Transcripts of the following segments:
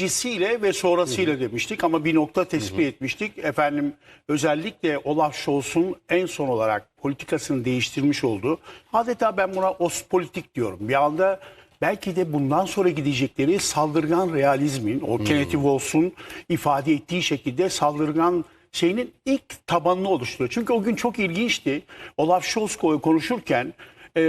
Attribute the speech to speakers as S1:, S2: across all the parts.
S1: öncesiyle ve sonrasıyla demiştik ama bir nokta tespit etmiştik. Efendim özellikle Olaf Scholz'un en son olarak politikasını değiştirmiş olduğu adeta ben buna ospolitik diyorum. Bir anda belki de bundan sonra gidecekleri saldırgan realizmin o Kenneth Wolf'un ifade ettiği şekilde saldırgan şeyinin ilk tabanını oluşturuyor. Çünkü o gün çok ilginçti. Olaf Scholz konuşurken e,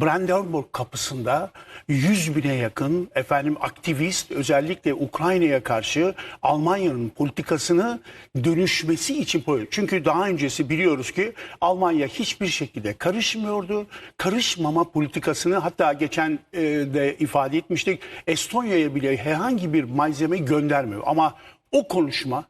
S1: Brandenburg kapısında 100 bine yakın efendim aktivist özellikle Ukrayna'ya karşı Almanya'nın politikasını dönüşmesi için. Çünkü daha öncesi biliyoruz ki Almanya hiçbir şekilde karışmıyordu. Karışmama politikasını hatta geçen e, de ifade etmiştik. Estonya'ya bile herhangi bir malzeme göndermiyor. Ama o konuşma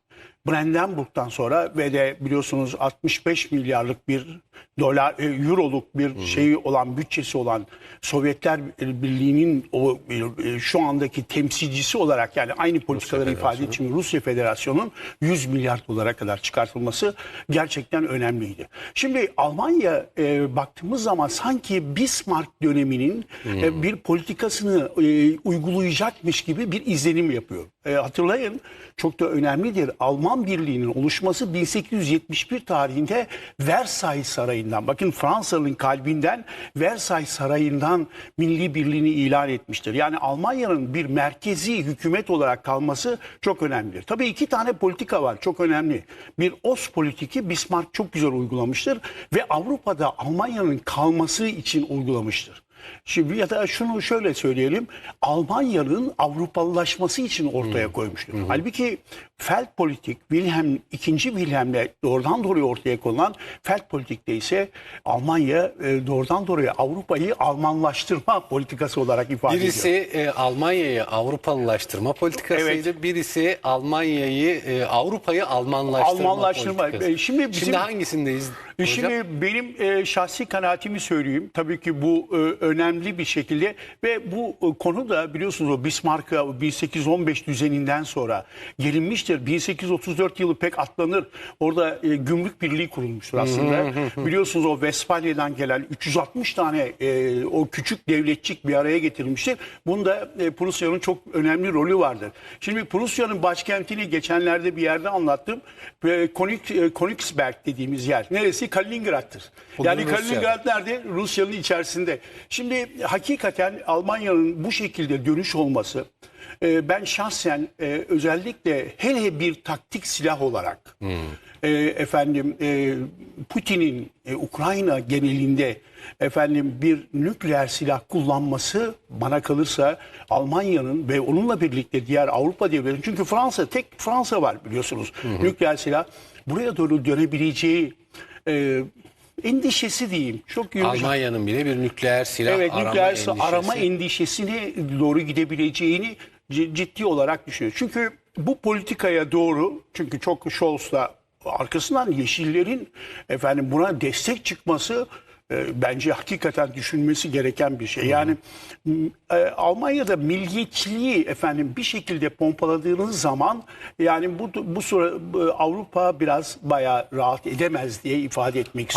S1: Brandenburg'dan sonra ve de biliyorsunuz 65 milyarlık bir dolar e, euroluk bir şeyi olan bütçesi olan Sovyetler Birliği'nin o e, şu andaki temsilcisi olarak yani aynı politikaları ifade için Rusya Federasyonu'nun 100 milyar dolara kadar çıkartılması gerçekten önemliydi. Şimdi Almanya e, baktığımız zaman sanki Bismarck döneminin e, bir politikasını e, uygulayacakmış gibi bir izlenim yapıyor. E, hatırlayın çok da önemlidir. Alman Birliği'nin oluşması 1871 tarihinde Versailles Sarayı'ndan bakın Fransa'nın kalbinden Versailles Sarayı'ndan milli birliğini ilan etmiştir. Yani Almanya'nın bir merkezi hükümet olarak kalması çok önemlidir. Tabii iki tane politika var çok önemli. Bir OS politiki Bismarck çok güzel uygulamıştır ve Avrupa'da Almanya'nın kalması için uygulamıştır. Şimdi ya da şunu şöyle söyleyelim. Almanya'nın Avrupalılaşması için ortaya koymuştur. Halbuki Feldpolitik Wilhelm II. Wilhelm'le doğrudan doğruya ortaya konulan Feldpolitik'te ise Almanya e, doğrudan doğruya Avrupa'yı Almanlaştırma politikası olarak ifade
S2: Birisi
S1: ediyor.
S2: e, Almanya'yı Avrupalılaştırma politikasıydı. Birisi Almanya'yı e, Avrupa'yı Almanlaştırma,
S1: Almanlaştırma.
S2: politikası.
S1: E, şimdi bizim-
S2: Şimdi hangisindeyiz?
S1: E,
S2: hocam?
S1: Şimdi benim e, şahsi kanaatimi söyleyeyim. Tabii ki bu e, önemli bir şekilde ve bu e, konu da biliyorsunuz o Bismarck'a 1815 düzeninden sonra gelinmiştir. 1834 yılı pek atlanır. Orada e, gümrük birliği kurulmuştur aslında. biliyorsunuz o Westfalya'dan gelen 360 tane e, o küçük devletçik bir araya getirilmiştir. Bunda e, Prusya'nın çok önemli rolü vardır. Şimdi Prusya'nın başkentini geçenlerde bir yerde anlattım. Ve Konik, e, Königsberg dediğimiz yer. Neresi? Kaliningrad'tır.
S2: Bugün
S1: yani
S2: Rusya.
S1: Kaliningrad nerede? Rusya'nın içerisinde. Şimdi hakikaten Almanya'nın bu şekilde dönüş olması e, ben şahsen e, özellikle hele bir taktik silah olarak e, efendim e, Putin'in e, Ukrayna genelinde efendim bir nükleer silah kullanması bana kalırsa Almanya'nın ve onunla birlikte diğer Avrupa devletlerinin çünkü Fransa tek Fransa var biliyorsunuz nükleer silah. Buraya doğru dönebileceği e, endişesi diyeyim. Çok yumuşak.
S2: Almanya'nın bile bir nükleer silah
S1: Evet
S2: arama
S1: nükleer
S2: endişesi.
S1: arama endişesine doğru gidebileceğini ciddi olarak düşünüyor. Çünkü bu politikaya doğru çünkü çok Scholz'la arkasından Yeşillerin efendim buna destek çıkması e, bence hakikaten düşünmesi gereken bir şey. Yani e, Almanya'da milliyetçiliği efendim bir şekilde pompaladığınız zaman yani bu bu bu Avrupa biraz bayağı rahat edemez diye ifade etmek